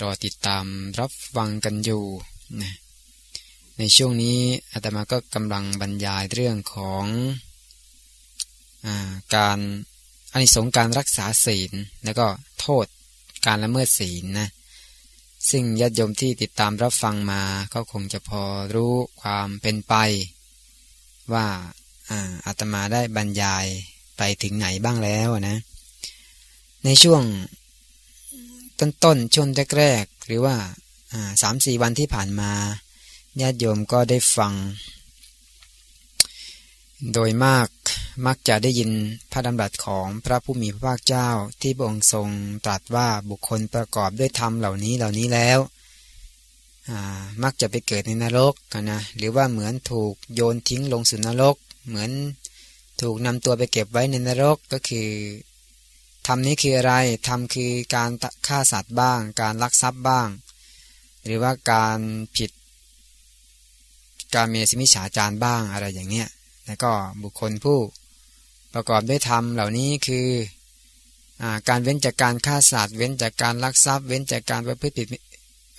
รอติดตามรับฟังกันอยู่นะในช่วงนี้อาตมาก็กำลังบรรยายเรื่องของอการอานิสงส์การรักษาศีล แล้วก็โทษการละเมิดศีลนะซึ่งญาติโยมที่ติดตามรับฟังมาก็คงจะพอรู้ความเป็นไป ว่าอาตมาได้บรรยายไปถึงไหนบ้างแล้วนะ ในช่วง ต้นๆช่วงแรกๆหรือว่าสามสี่วันที่ผ่านมาญาติโยมก็ได้ฟัง โดยมากมักจะได้ยินพระดำรัสของพระผู้มีพระภาคเจ้าที่พระองค์ทรงตรัสว่าบุคคลประกอบด้วยธรรมเหล่านี้เหล่านี้แล้วมักจะไปเกิดในนรกนนะหรือว่าเหมือนถูกโยนทิ้งลงสู่นรก เหมือนถูกนำตัวไปเก็บไว้ในนรกก็คือ ทำนี้คืออะไรทำคือการฆ่าสัตว์บ้าง การลักทรัพย์บ้าง หรือว่าการผิด การเมสิมิฉาจารบ้างอะไรอย่างเนี้ยแล้วก็บุคคลผู้ประกอบด้วยธรรมเหล่านี้คืออการเว้นจากการฆ่าสัตว์เว้นจากการลักทรัพย์ เว้นจากการประพฤติผิด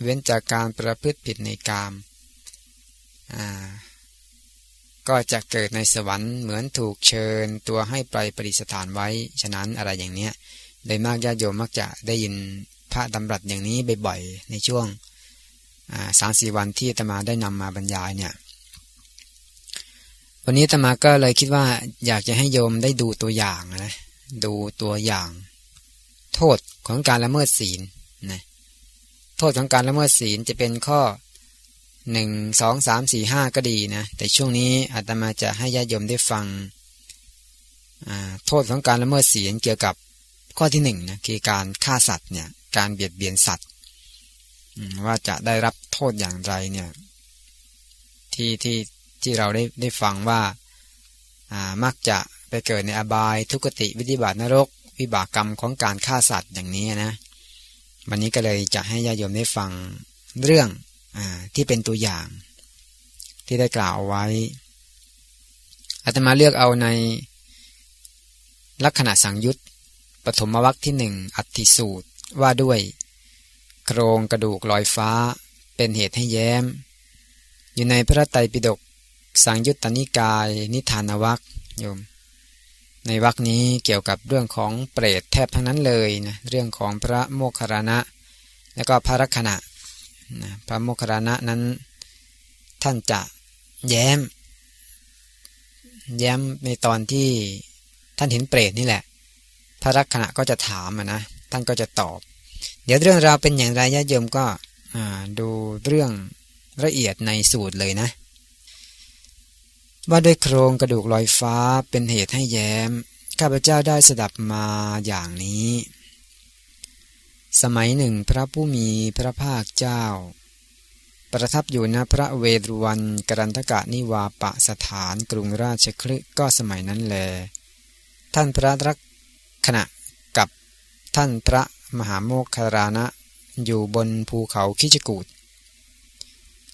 เว้นจากการประพฤติผิดในกาม ก็จะเกิดในสวรรค์เหมือนถูกเชิญตัวให้ไปปฏิสถานไว้ ฉะนั้นอะไรอย่างเนี้ย โดยมากญาติโยมมักจะได้ยินพระดำรัสอย่างนี้บ่อยๆในช่วงสามสี่วันที่ตมาได้นำมาบรรยายเนี่ย วันนี้ตมาก็เลยคิดว่าอยากจะให้โยมได้ดูตัวอย่างนะ ดูตัวอย่าง โทษของการละเมิดศีลนะ โทษของการละเมิดศีลจะเป็นข้อ หนึ่งสองสามสี่ห้าก็ดีนะ แต่ช่วงนี้อาตมาจะให้ญาติโยมได้ฟังโทษของการละเมิดศีลเกี่ยวกับข้อที่หนึ่งนะคือการฆ่าสัตว์เนี่ยการเบียดเบียนสัตว์ ว่าจะได้รับโทษอย่างไรเนี่ยที่ที่ที่เราได้ได้ฟังว่ามักจะไปเกิดในอบายทุกติวิธิบาตนรก วิบากกรรมของการฆ่าสัตว์อย่างนี้นะ วันนี้ก็เลยจะให้ญาติโยมได้ฟังเรื่อง ที่เป็นตัวอย่าง ที่ได้กล่าวเอาไว้อาตมาเลือกเอาในลักษณะสังยุตปฐมวรรคที่หนึ่งอัติสูตรว่าด้วย โครงกระดูกลอยฟ้า เป็นเหตุให้แย้ม อยู่ในพระไตรปิฎกสังยุตตนิกาย นิทานวัคโยม ในวัคนี้เกี่ยวกับเรื่องของเปรตแทบทั้งนั้นเลยนะเรื่องของพระโมคคารณะ และก็พระรักษณะ พระโมคคัลลานะนั้นท่านจะแย้ม แย้มในตอนที่ท่านเห็นเปรตนี่แหละ พระรักษณะก็จะถามนะท่านก็จะตอบ เดี๋ยวเรื่องราวเป็นอย่างไรญาติโยมก็ดูเรื่องละเอียดในสูตรเลยนะ ว่าด้วยโครงกระดูกลอยฟ้าเป็นเหตุให้แย้ม ข้าพเจ้าได้สดับมาอย่างนี้ สมัยหนึ่งพระผู้มีพระภาคเจ้า ประทับอยู่ณพระเวรวันกรันทกะนิวาปะสถานกรุงราชคลึก็สมัยนั้นแล ท่านพระรักขณะกับท่านพระมหาโมคคารานะอยู่บนภูเขาคิจกูด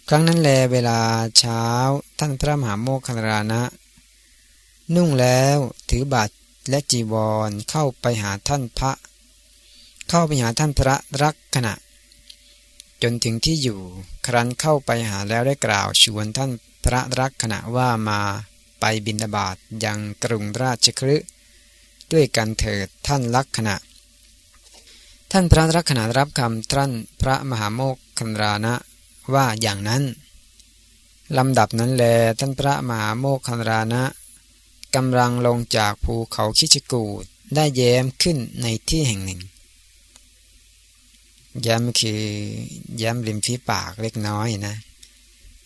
ครั้งนั้นแลเวลาเช้าท่านพระมหาโมคคารานะ นุ่งแล้วถือบาตรและจีวรเข้าไปหาท่านพระ เข้าไปหาท่านพระรักขณะ จนถึงที่อยู่ ครั้นเข้าไปหาแล้วได้กล่าวชวนท่านพระรักขณะว่ามาไปบินบาตยังกรุงราชคฤห์ด้วยกันเถิดท่านรักขณะ ท่านพระรักขณะรับคำท่านพระมหาโมกคันรานะว่าอย่างนั้นลำดับนั้นแลท่านพระมหาโมกคันรานะกำลังลงจากภูเขาคิชกูดได้แย้มขึ้นในที่แห่งหนึ่ง ย้ำคือย้ำริมฝีปากเล็กน้อยนะ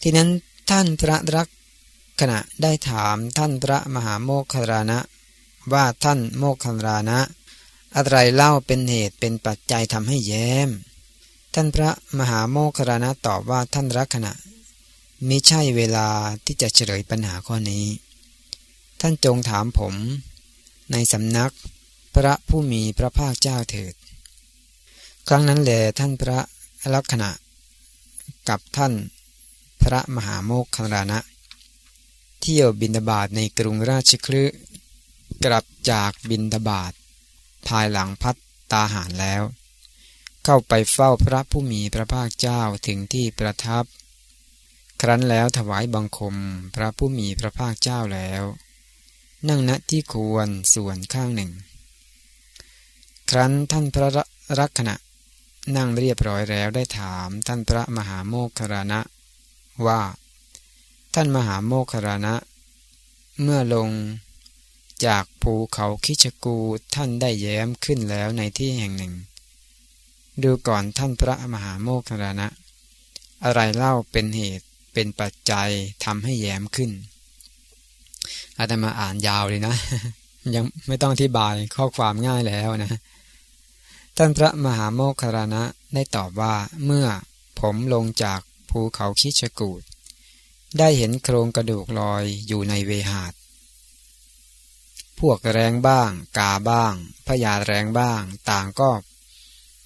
ที่นั้นท่านพระรักขณะได้ถามท่านพระมหาโมคคารานะ ว่าท่านโมคคารานะ อะไรเล่าเป็นเหตุเป็นปัจจัยทำให้แย้ม ท่านพระมหาโมคคารณะตอบว่าท่านรักขณะมิใช่เวลาที่จะเฉลยปัญหาข้อนี้ ท่านจงถามผม ในสำนักพระผู้มีพระภาคเจ้าเถิด ครั้งนั้นแหลท่านพระลักษณะ กับท่านพระมหาโมคคารณะเที่ยวบินดาบาตในกรุงราชคลึกลับจากบินดาบาตภายหลังพัดตาหารแล้ว เข้าไปเฝ้าพระผู้มีพระภาคเจ้าถึงที่ประทับ ครั้นแล้วถวายบังคมพระผู้มีพระภาคเจ้าแล้ว นั่งณที่ควรส่วนข้างหนึ่ง ครั้นท่านพระรักขณะ นั่งเรียบร้อยแล้วได้ถามท่านพระมหาโมคคารณะ ว่า ท่านมหาโมคคารณะ เมื่อลงจากภูเขาคิชกูท่านได้แย้มขึ้นแล้วในที่แห่งหนึ่ง ดูก่อนท่านพระมหาโมคคารณะ อะไรเล่าเป็นเหตุเป็นปัจจัยทำให้แย้มขึ้นอาตมาอ่านยาวเลยนะ ยังไม่ต้องอธิบายข้อความง่ายแล้วนะ ท่านพระมหาโมคคารณะได้ตอบว่าเมื่อผมลงจากภูเขาคิชกูดได้เห็นโครงกระดูกลอยอยู่ในเวหาด พวกแรงบ้าง กาบ้างพยาแรงบ้าง ต่างก็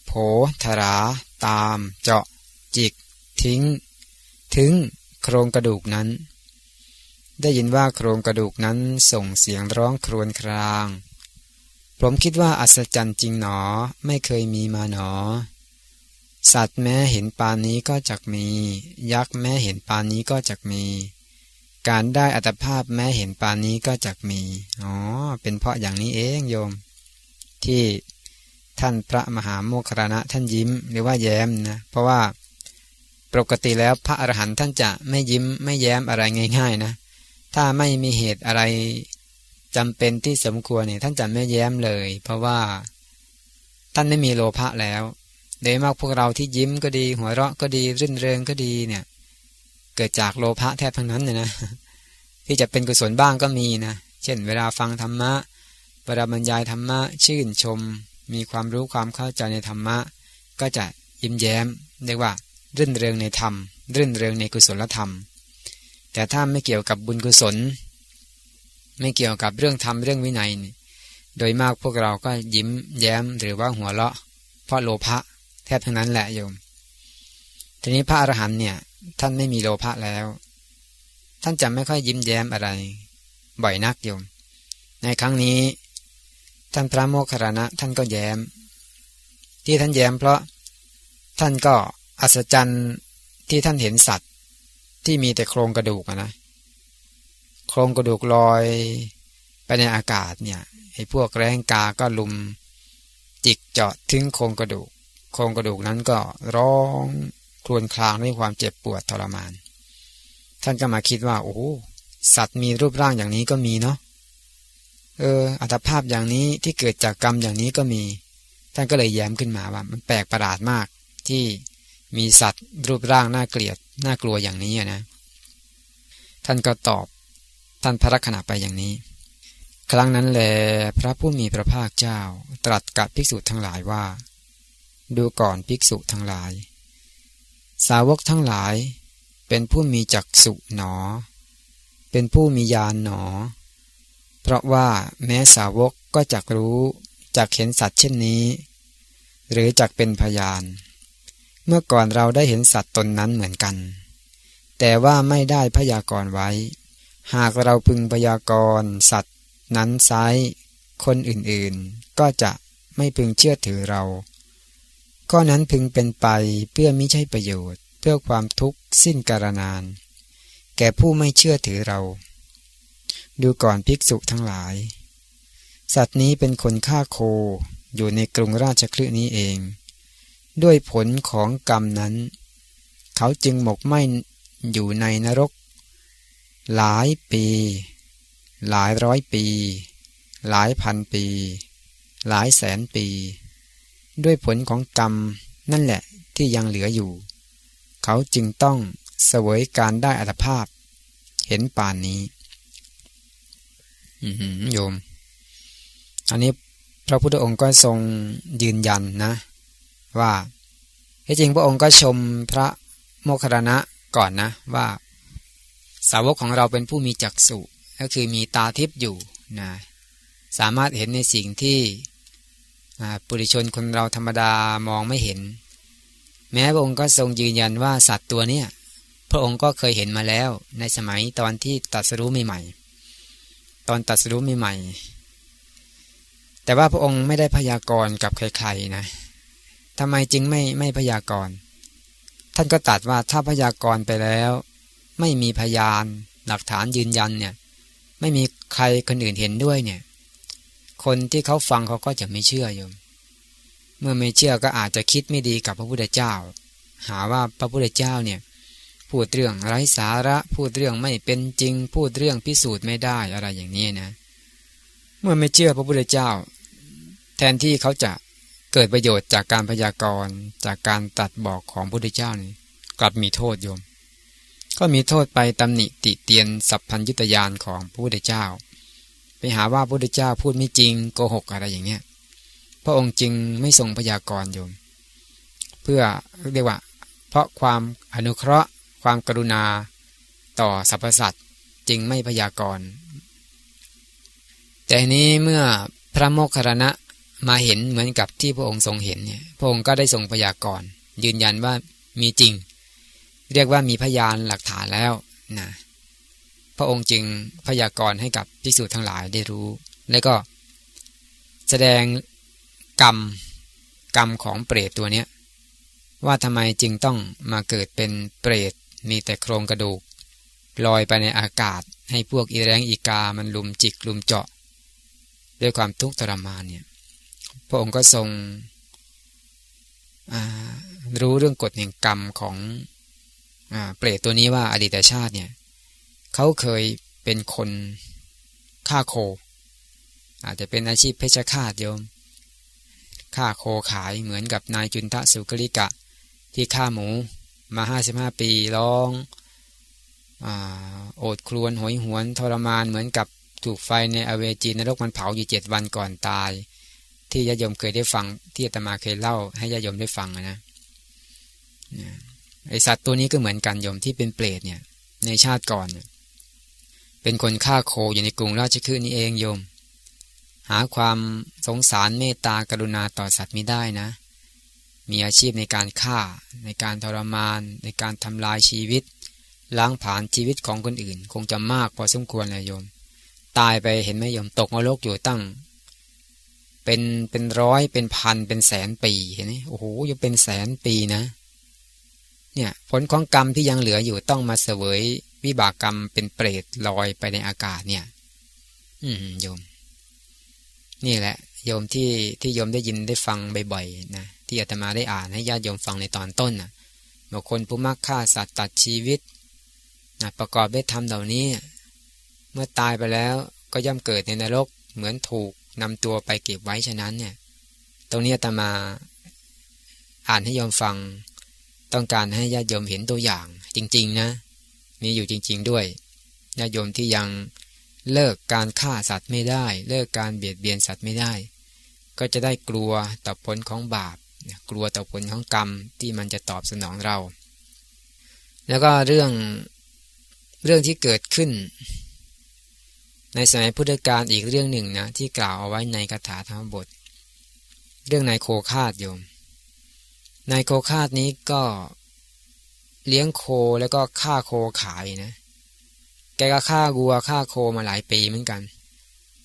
โผทรา ตาม เจาะ จิก ทิ้ง ถึงโครงกระดูกนั้น ได้ยินว่าโครงกระดูกนั้นส่งเสียงร้องครวญคราง ผมคิดว่าอัศจรรย์จริงหนอ ไม่เคยมีมาหนอ สัตว์แม้เห็นปานนี้ก็จักมี ยักษ์แม้เห็นปานนี้ก็จักมี การได้อัตภาพแม้เห็นปานนี้ก็จักมี อ๋อ เป็นเพราะอย่างนี้เองโยม ที่ท่านพระมหาโมคคารณะท่านยิ้มหรือว่าแย้มนะ เพราะว่าปกติแล้วพระอรหันต์ท่านจะไม่ยิ้มไม่แย้มอะไรง่าย ๆ นะ ถ้าไม่มีเหตุอะไร จำเป็นที่สมควรเนี่ยท่านจะไม่แย้มเลย เพราะว่าท่านไม่มีโลภะแล้วโดยมากพวกเราที่ยิ้มก็ดี หัวเราะก็ดีรื่นเริงก็ดีเนี่ย เกิดจากโลภะแทบทั้งนั้นเลยนะที่จะเป็นกุศลบ้างก็มีนะเช่น เวลาฟังธรรมะเวลาบรรยายธรรมะชื่นชม มีความรู้ความเข้าใจในธรรมะ ก็จะยิ้มแย้มเรียกว่ารื่นเริงในธรรม รื่นเริงในกุศลธรรม แต่ถ้าไม่เกี่ยวกับบุญกุศล ไม่เกี่ยวกับเรื่องธรรมเรื่องวินัย โดยมากพวกเราก็ยิ้มแย้มหรือว่าหัวเราะ เพราะโลภะแทบทั้งนั้นแหละโยม ทีนี้พระอรหันต์เนี่ย ท่านไม่มีโลภะแล้ว ท่านจะไม่ค่อยยิ้มแย้มอะไร บ่อยนักโยม ในครั้งนี้ ท่านพระโมคคัลลานะท่านก็แย้ม ที่ท่านแย้มเพราะท่านก็อัศจรรย์ที่ท่านเห็นสัตว์ที่มีแต่โครงกระดูกนะ โครงกระดูกลอยไปในอากาศเนี่ยไอ้พวกแรงกาก็ลุมจิกเจาะถึงโครงกระดูก โครงกระดูกนั้นก็ร้องครวญคลางด้วยความเจ็บปวดทรมาน ท่านก็มาคิดว่าโอ้สัตว์มีรูปร่างอย่างนี้ก็มีเนาะเออ อัตภาพอย่างนี้ที่เกิดจากกรรมอย่างนี้ก็มี ท่านก็เลยแย้มขึ้นมาว่า มันแปลกประหลาดมากที่มีสัตว์รูปร่างน่าเกลียดน่ากลัวอย่างนี้นะ ท่านก็ตอบ ท่านพระรักษณะไปอย่างนี้ ครั้งนั้นแลพระผู้มีพระภาคเจ้าตรัสกับภิกษุทั้งหลายว่า ดูก่อนภิกษุทั้งหลาย สาวกทั้งหลาย เป็นผู้มีจักสุหนอ เป็นผู้มีญาณหนอ เพราะว่าแม้สาวกก็จักรู้จักเห็นสัตว์เช่นนี้ หรือจักเป็นพยาน เมื่อก่อนเราได้เห็นสัตว์ตนนั้นเหมือนกัน แต่ว่าไม่ได้พยากรณ์ไว้ หากเราพึงพยากรณ์สัตว์ นั้นไซคนอื่นๆ ก็จะไม่พึงเชื่อถือเรา ข้อนั้นพึงเป็นไปเพื่อไม่ใช่ประโยชน์ เพื่อความทุกข์สิ้นกาลนาน แก่ผู้ไม่เชื่อถือเรา ดูก่อนภิกษุทั้งหลาย สัตว์นี้เป็นคนฆ่าโคอยู่ในกรุงราชคลื่นี้เอง ด้วยผลของกรรมนั้น เขาจึงหมกไหมอยู่ในนรก หลายปี หลายร้อยปี หลายพันปี หลายแสนปี ด้วยผลของกรรมนั่นแหละที่ยังเหลืออยู่ เขาจึงต้องเสวยการได้อัตภาพ เห็นป่านนี้โยม อันนี้พระพุทธองค์ก็ทรงยืนยันนะ ว่าที่จริงพระองค์ก็ชมพระโมคคัลลนะก่อนนะว่า สาวกของเราเป็นผู้มีจักษุก็คือมีตาทิพย์อยู่นะสามารถเห็นในสิ่งที่ปุถุชนคนเราธรรมดามองไม่เห็น แม้พระองค์ก็ทรงยืนยันว่าสัตว์ตัวเนี้ยพระองค์ก็เคยเห็นมาแล้วในสมัยตอนที่ตัดสรู้ใหม่ๆตอนตัดสรู้ใหม่ๆแต่ว่าพระองค์ไม่ได้พยากรณ์กับใครๆนะทำไมจึงไม่ไม่พยากรณ์ท่านก็ตัดว่าถ้าพยากรณ์ไปแล้ว ไม่มีพยาน หลักฐานยืนยันเนี่ย ไม่มีใครคนอื่นเห็นด้วยเนี่ย คนที่เขาฟังเขาก็จะไม่เชื่อโยม เมื่อไม่เชื่อก็อาจจะคิดไม่ดีกับพระพุทธเจ้า หาว่าพระพุทธเจ้าเนี่ยพูดเรื่องไร้สาระ พูดเรื่องไม่เป็นจริง พูดเรื่องพิสูจน์ไม่ได้อะไรอย่างนี้นะ เมื่อไม่เชื่อพระพุทธเจ้า แทนที่เขาจะเกิดประโยชน์จากการพยากรณ์จากการตัดบอกของพระพุทธเจ้านี่กลับมีโทษโยม ก็มีโทษไปตำหนิติเตียนสัพพัญยุตยานของพระพุทธเจ้า ไปหาว่าพระพุทธเจ้าพูดไม่จริงโกหกอะไรอย่างเนี้ยพระองค์จึงไม่ทรงพยากรณ์โยม เพื่อเรียกว่า เพราะความอนุเคราะห์ ความกรุณาต่อสรรพสัตว์จึงไม่พยากรณ์แต่นี้เมื่อพระโมคคัลลานะมาเห็นเหมือนกับที่พระองค์ทรงเห็นเนี่ยพระองค์ก็ได้ทรงพยากรณ์ยืนยันว่ามีจริง เรียกว่ามีพยานหลักฐานแล้วนะพระองค์จึงพยากรณ์ให้กับภิกษุทั้งหลายได้รู้ และก็แสดงกรรมกรรมของเปรตตัวเนี้ยว่าทำไมจึงต้องมาเกิดเป็นเปรตมีแต่โครงกระดูกลอยไปในอากาศให้พวกอีแรงอีกามันลุมจิกลุมเจาะ ด้วยความทุกข์ทรมานเนี่ยพระองค์ก็ทรงรู้เรื่องกฎแห่งกรรมของ เปรตตัวนี้ว่าอดีตชาติเนี่ยเขาเคยเป็นคนฆ่าโค อาจจะเป็นอาชีพเพชฌฆาตโยมฆ่าโคขายเหมือนกับนายจุนทะสุกริกะ ที่ฆ่าหมูมาห้าสิบห้าปีร้องโอดครวนหอยหวนทรมานเหมือนกับถูกไฟในอเวจีนรกมันเผาอยู่เจ็ดวันก่อนตาย ที่ญาโยมเคยได้ฟังที่อาตมาเคยเล่าให้ญาโยมได้ฟังนะ ไอสัตว์ตัวนี้ก็เหมือนกันโยมที่เป็นเปรตเนี่ยในชาติก่อน เป็นคนฆ่าโคอยู่ในกรุงราชคฤห์นี้เองโยม หาความสงสารเมตตากรุณาต่อสัตว์ไม่ได้นะ มีอาชีพในการฆ่า ในการทรมาน ในการทำลายชีวิต ล้างผ่านชีวิตของคนอื่น คงจะมากพอสมควรเลยโยม ตายไปเห็นไหมโยมตกนรกอยู่ตั้ง เป็นเป็นร้อยเป็นพันเป็นแสนปีเห็นไหมโอ้โหยังเป็นแสนปีนะ เนี่ยผลของกรรมที่ยังเหลืออยู่ต้องมาเสวยวิบากกรรมเป็นเปรตลอยไปในอากาศเนี่ย อืมโยม นี่แหละ โยมที่ที่โยมได้ยินได้ฟังบ่อยๆนะที่อาตมาได้อ่านให้ญาติโยมฟังในตอนต้นนะบุคคลผู้มักฆ่าสัตว์ตัดชีวิตนะประกอบด้วยธรรมเหล่านี้ เมื่อตายไปแล้วก็ย่อมเกิดในนรกเหมือนถูกนำตัวไปเก็บไว้ฉะนั้นเนี่ย ตรงนี้อาตมาอ่านให้โยมฟัง ต้องการให้ญาติโยมเห็นตัวอย่างจริง ๆ นะ มีอยู่จริง ๆ ด้วยญาติโยมที่ยังเลิกการฆ่าสัตว์ไม่ได้ เลิกการเบียดเบียนสัตว์ไม่ได้ ก็จะได้กลัวต่อผลของบาป กลัวต่อผลของกรรมที่มันจะตอบสนองเรา แล้วก็เรื่องเรื่องที่เกิดขึ้น ในสมัยพุทธกาลอีกเรื่องหนึ่งนะที่กล่าวเอาไว้ในคาถาธรรมบท เรื่องนายโคคาดโยม นายโคคาดนี้ก็เลี้ยงโคแล้วก็ฆ่าโคขายนะ แกก็ฆ่าวัวฆ่าโคมาหลายปีเหมือนกัน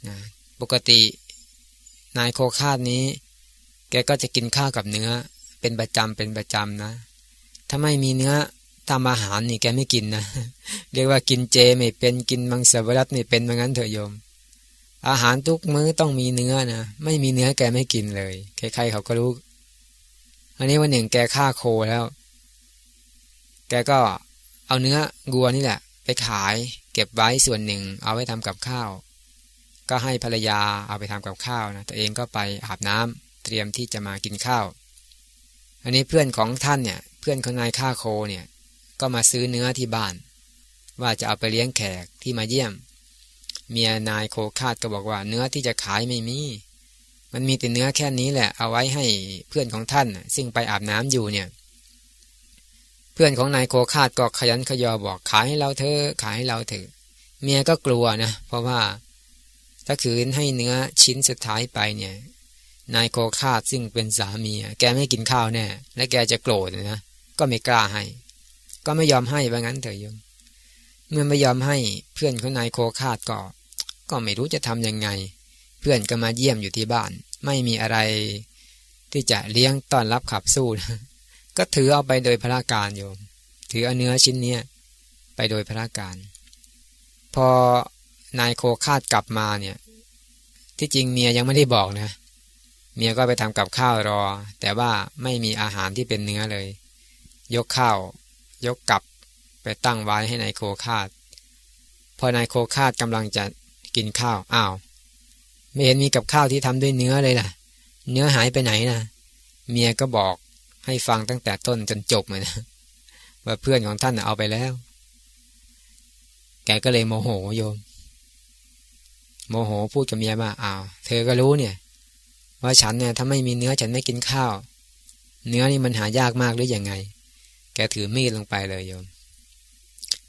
นะปกตินายโคคาดนี้ แกก็จะกินข้าวกับเนื้อ เป็นประจำเป็นประจำนะ ถ้าไม่มีเนื้อทำอาหารนี่แกไม่กินนะ เรียกว่ากินเจไม่เป็นกินมังสวิรัตนี่เป็นเหมือนกันเถอะโยม อาหารทุกมื้อต้องมีเนื้อนะ ไม่มีเนื้อแกไม่กินเลย ใครๆเขาก็รู้ อันนี้วันหนึ่งแกฆ่าโคแล้ว แกก็เอาเนื้องัวนี่แหละ ไปขายเก็บไว้ส่วนหนึ่ง เอาไว้ทำกับข้าว ก็ให้ภรรยาเอาไปทำกับข้าวนะตัวเองก็ไปอาบน้ำเตรียมที่จะมากินข้าว อันนี้เพื่อนของท่านเนี่ย เพื่อนของนายฆ่าโคเนี่ย ก็มาซื้อเนื้อที่บ้าน ว่าจะเอาไปเลี้ยงแขกที่มาเยี่ยม เมียนายโคคาดก็บอกว่าเนื้อที่จะขายไม่มี มันมีแต่เนื้อแค่นี้แหละ เอาไว้ให้เพื่อนของท่าน ซึ่งไปอาบน้ำอยู่เนี่ย เพื่อนของนายโคคาดก็ขยันขยอบอกขายให้เราเธอขายให้เราเถอะเมียก็กลัวนะ เพราะว่าถ้าคืนให้เนื้อชิ้นสุดท้ายไปเนี่ย นายโคคาดซึ่งเป็นสามี แกไม่กินข้าวแน่และแกจะโกรธนะก็ไม่กล้าให้ ก็ไม่ยอมให้ว่างั้นเถอะโยมเมื่อไม่ยอมให้เพื่อนของนายโคคาดก็ ก็ไม่รู้จะทำยังไง เพื่อนก็มาเยี่ยมอยู่ที่บ้าน ไม่มีอะไรที่จะเลี้ยงต้อนรับขับสู้นะก็ถือเอาไปโดยพระการโยม ถือเอาเนื้อชิ้นเนี้ยไปโดยพระการ พอนายโคคาดกลับมาเนี่ย ที่จริงเมียยังไม่ได้บอกนะ เมียก็ไปทำกับข้าวรอ แต่ว่าไม่มีอาหารที่เป็นเนื้อเลย ยกข้าว ยกกลับไปตั้งไว้ให้ในายโคคาด พอนายโคคาดกำลังจะกินข้าวอ้าว ไม่เห็นมีกับข้าวที่ทำด้วยเนื้อเลยล่ะ เนื้อหายไปไหนนะเมียก็บอกให้ฟังตั้งแต่ต้นจนจบเลยนะว่าเพื่อนของท่านเอาไปแล้ว แกก็เลยโมโหโยม โมโหพูดกับเมียว่าอ้าว เธอก็รู้เนี่ย ว่าฉันเนี่ยถ้าไม่มีเนื้อฉันไม่กินข้าว เนื้อนี่มันหายากมากหรืออยังไง แกถือมีดลงไปเลยโยม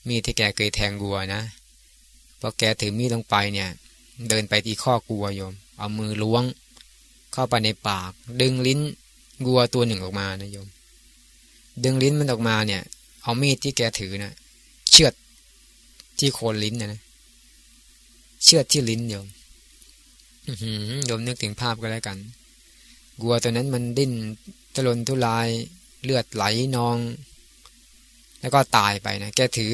มีดที่แกเคยแทงวัวนะพอแกถือมีดลงไปเนี่ย เดินไปที่ข้อกลัวโยม เอามือล้วง เข้าไปในปาก ดึงลิ้นวัวตัวหนึ่งออกมานะโยม ดึงลิ้นมันออกมาเนี่ย เอามีดที่แกถือนะเชือดที่โคนลิ้นนะนะเชือดที่ลิ้นโยมโยมนึกถึงภาพก็แล้วกันวัวตัวนั้นมันดิ้นตะลนทุลายเลือดไหลนอง แล้วก็ตายไปนะแกถือ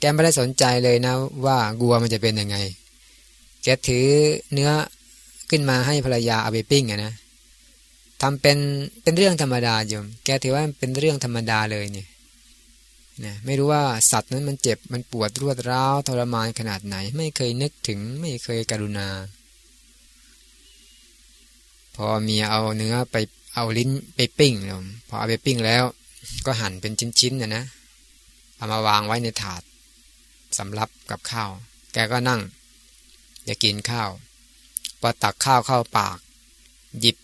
แกไม่ได้สนใจเลยนะ ว่าวัวมันจะเป็นยังไง แกถือเนื้อขึ้นมาให้ภรรยาเอาไปปิ้งอะนะทำเป็นเป็นเรื่องธรรมดาโยม แกถือว่าเป็นเรื่องธรรมดาเลยเนี่ยนะไม่รู้ว่าสัตว์นั้นมันเจ็บมันปวดรวดร้าวทรมานขนาดไหน ไม่เคยนึกถึงไม่เคยกรุณา พอเมียเอาเนื้อไปเอาลิ้นไปปิ้งโยมพอเอาไปปิ้งแล้ว ก็หั่นเป็นชิ้นๆนะนะเอามาวางไว้ในถาดสำรับกับข้าว แกก็นั่ง จะกินข้าวพอตักข้าวเข้าปาก หยิบ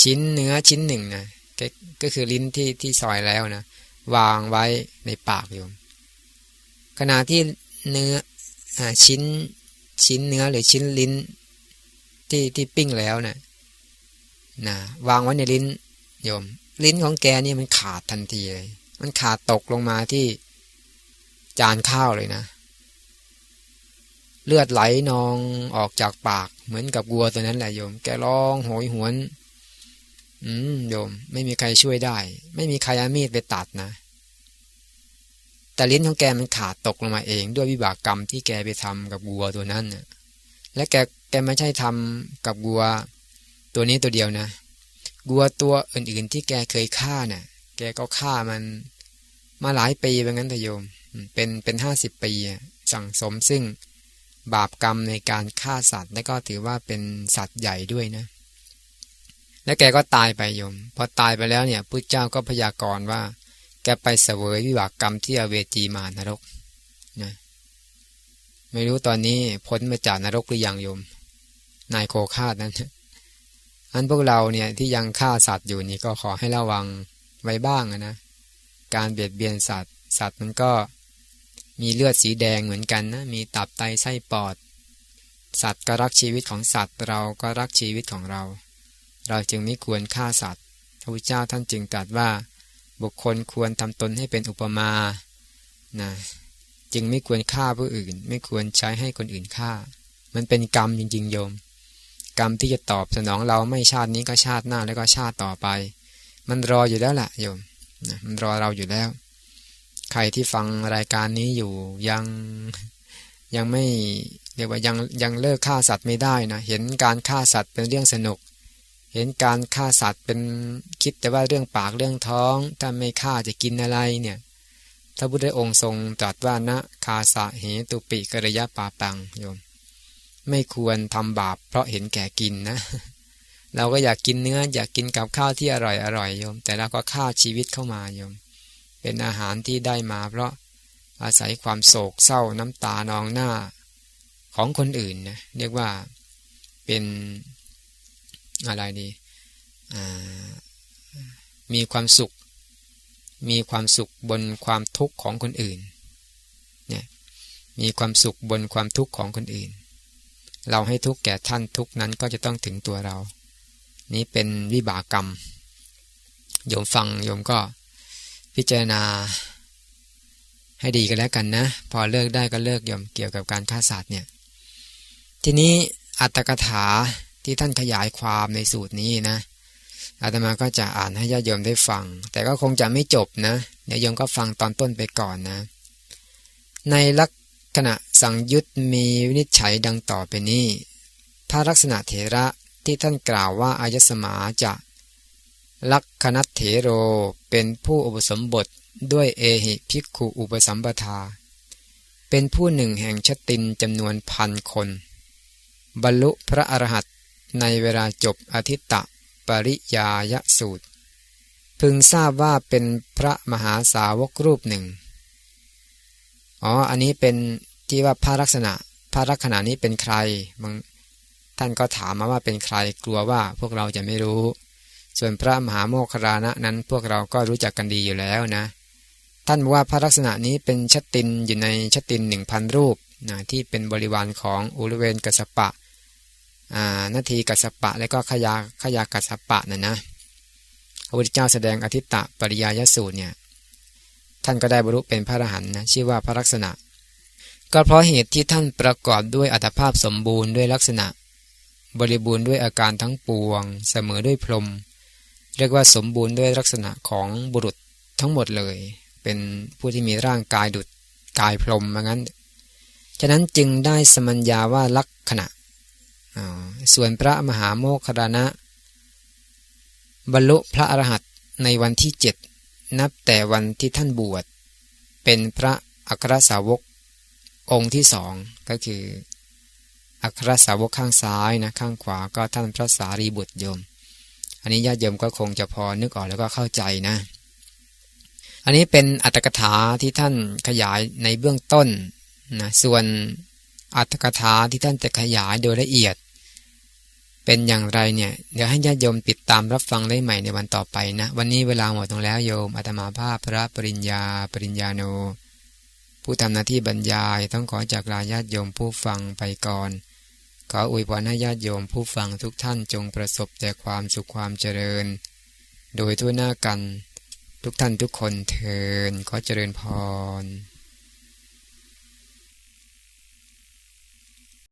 ชิ้นเนื้อชิ้นหนึ่งนะก็คือลิ้นที่ที่ซอยแล้วนะวางไว้ในปากโยม ขณะที่เนื้ออชิ้นชิ้นเนื้อหรือชิ้นลิ้นที่ที่ปิ้งแล้วนะนะวางไว้ในลิ้นโยม ลิ้นของแกนี่มันขาดทันทีเลย มันขาดตกลงมาที่จานข้าวเลยนะ เลือดไหลนองออกจากปากเหมือนกับวัวตัวนั้นแหละโยม แกร้องโหยหวน อืมโยม ไม่มีใครช่วยได้ ไม่มีใครอามีดไปตัดนะ แต่ลิ้นของแกมันขาดตกลงมาเอง ด้วยวิบากกรรมที่แกไปทำกับวัวตัวนั้นน่ะและแกแกไม่ใช่ทำกับวัว ตัวนี้ตัวเดียวนะวัวตัวอื่นๆ ที่แกเคยฆ่าเนี่ยแกก็ฆ่ามันมาหลายปีแบบนั้นแต่โยม เป็นเป็นห้าสิบปีสั่งสมซึ่ง บาปกรรมในการฆ่าสัตว์ และก็ถือว่าเป็นสัตว์ใหญ่ด้วยนะ แล้วแกก็ตายไปโยม พอตายไปแล้วเนี่ยพระเจ้าก็พยากรณ์ว่า แกไปเสวยวิบากกรรมที่อเวจีมานรกนะไม่รู้ตอนนี้พ้นมาจากนรกหรือยังโยม นายโคคาดนั้นอันพวกเราเนี่ยที่ยังฆ่าสัตว์อยู่นี่ก็ขอให้ระวังไว้บ้างนะ การเบียดเบียนสัตว์ สัตว์มันก็ มีเลือดสีแดงเหมือนกันนะมีตับไตไส้ปอด สัตว์ก็รักชีวิตของสัตว์เราก็รักชีวิตของเรา เราจึงไม่ควรฆ่าสัตว์พระพุทธเจ้าท่านจึงตรัสว่า บุคคลควรทำตนให้เป็นอุปมานะจึงไม่ควรฆ่าผู้อื่น ไม่ควรใช้ให้คนอื่นฆ่า มันเป็นกรรมจริงๆโยม กรรมที่จะตอบสนองเราไม่ชาตินี้ก็ชาติหน้าแล้วก็ชาติต่อไป มันรออยู่แล้วแหละโยมนะมันรอเราอยู่แล้ว ใครที่ฟังรายการนี้อยู่ยังยังไม่เรียกว่ายังยังเลิกฆ่าสัตว์ไม่ได้นะเห็นการฆ่าสัตว์เป็นเรื่องสนุก เห็นการฆ่าสัตว์เป็นคิดแต่ว่าเรื่องปากเรื่องท้องถ้าไม่ฆ่าจะกินอะไรเนี่ยพระพุทธองค์ทรงตรัสว่านะคาสะเหตุปิกระยะปาปังโยม ไม่ควรทำบาปเพราะเห็นแก่กินนะ เราก็อยากกินเนื้ออยากกินกับข้าวที่อร่อยอร่อยโยม แต่เราก็ฆ่าชีวิตเข้ามาโยม เป็นอาหารที่ได้มาเพราะอาศัยความโศกเศร้าน้ำตานองหน้าของคนอื่นนะเรียกว่าเป็นอะไรดีมีความสุข มีความสุขบนความทุกข์ของคนอื่นเนี่ยมีความสุขบนความทุกข์ของคนอื่น เราให้ทุกข์แก่ท่านทุกนั้นก็จะต้องถึงตัวเรา นี้เป็นวิบากกรรมโยมฟังโยมก็ พิจารณา ให้ดีกันแล้วกันนะ พอเลิกได้ก็เลิกโยมเกี่ยวกับการฆ่าสัตว์เนี่ยทีนี้อัตถกถาที่ท่านขยายความในสูตรนี้นะอาตมาก็จะอ่านให้ญาติโยมได้ฟัง แต่ก็คงจะไม่จบนะเดี๋ยวโยมก็ฟังตอนต้นไปก่อนนะ ในลักษณะสังยุตมีวินิจฉัยดังต่อไปนี้พระลักษณะเถระที่ท่านกล่าวว่าอายสมาจะ ลักขณัตเถโรเป็นผู้อุปสมบทด้วยเอหิภิกขุอุปสัมปทา เป็นผู้หนึ่งแห่งชตินจำนวนพันคน บรรลุพระอรหันต์ในเวลาจบอธิตตะปริยายสูตร พึงทราบว่าเป็นพระมหาสาวกรูปหนึ่ง อ๋อ อันนี้เป็นที่ว่าพระลักษณะ พระลักษณะนี้เป็นใครบางท่านก็ถามมาว่าเป็นใครกลัวว่าพวกเราจะไม่รู้ ส่วนพระมหาโมครานะนั้นพวกเราก็รู้จักกันดีอยู่แล้วนะ ท่านบอกว่าพระลักษณะนี้เป็นชตินอยู่ในชตินหนึ่งพันรูปนะที่เป็นบริวารของอุลเวนกัสปะนาทีกัสปะและก็ขยาขยากัสปะนะนะพระพุทธเจ้าแสดงอธิตตะปริยายสูตรเนี่ยท่านก็ได้บรรลุเป็นพระอรหันต์นะชื่อว่าพระลักษณะ ก็เพราะเหตุที่ท่านประกอบด้วยอัตภาพสมบูรณ์ด้วยลักษณะ บริบูรณ์ด้วยอาการทั้งปวง เสมอด้วยพรหม เรียกว่าสมบูรณ์ด้วยลักษณะของบุรุษทั้งหมดเลย เป็นผู้ที่มีร่างกายดุจกายพรมมางั้น ฉะนั้นจึงได้สมัญญาว่าลักษณะ ส่วนพระมหาโมคคารณะ บรรลุพระอรหันต์ในวันที่เจ็ดนับแต่วันที่ท่านบวช เป็นพระอัครสาวก องค์ที่สองก็คือ อัครสาวกข้างซ้ายนะข้างขวาก็ท่านพระสารีบุตรโยม อันนี้ญาติโยมก็คงจะพอนึกออกแล้วก็เข้าใจนะ อันนี้เป็นอัตถกถาที่ท่านขยายในเบื้องต้นนะส่วนอัตถกถาที่ท่านจะขยายโดยละเอียด เป็นอย่างไรเนี่ยเดี๋ยวให้ญาติโยมติดตามรับฟังได้ใหม่ในวันต่อไปนะ วันนี้เวลาหมดตรงแล้วโยมอาตมาภาพพระปริญญา ปริญญาโน ผู้ทำหน้าที่บรรยายต้องขอจากลาญาติโยมผู้ฟังไปก่อน ขออวยพรให้ญาติโยมผู้ฟังทุกท่านจงประสบแต่ความสุขความเจริญ โดยทั่วหน้ากัน ทุกท่านทุกคนเทินขอเจริญพร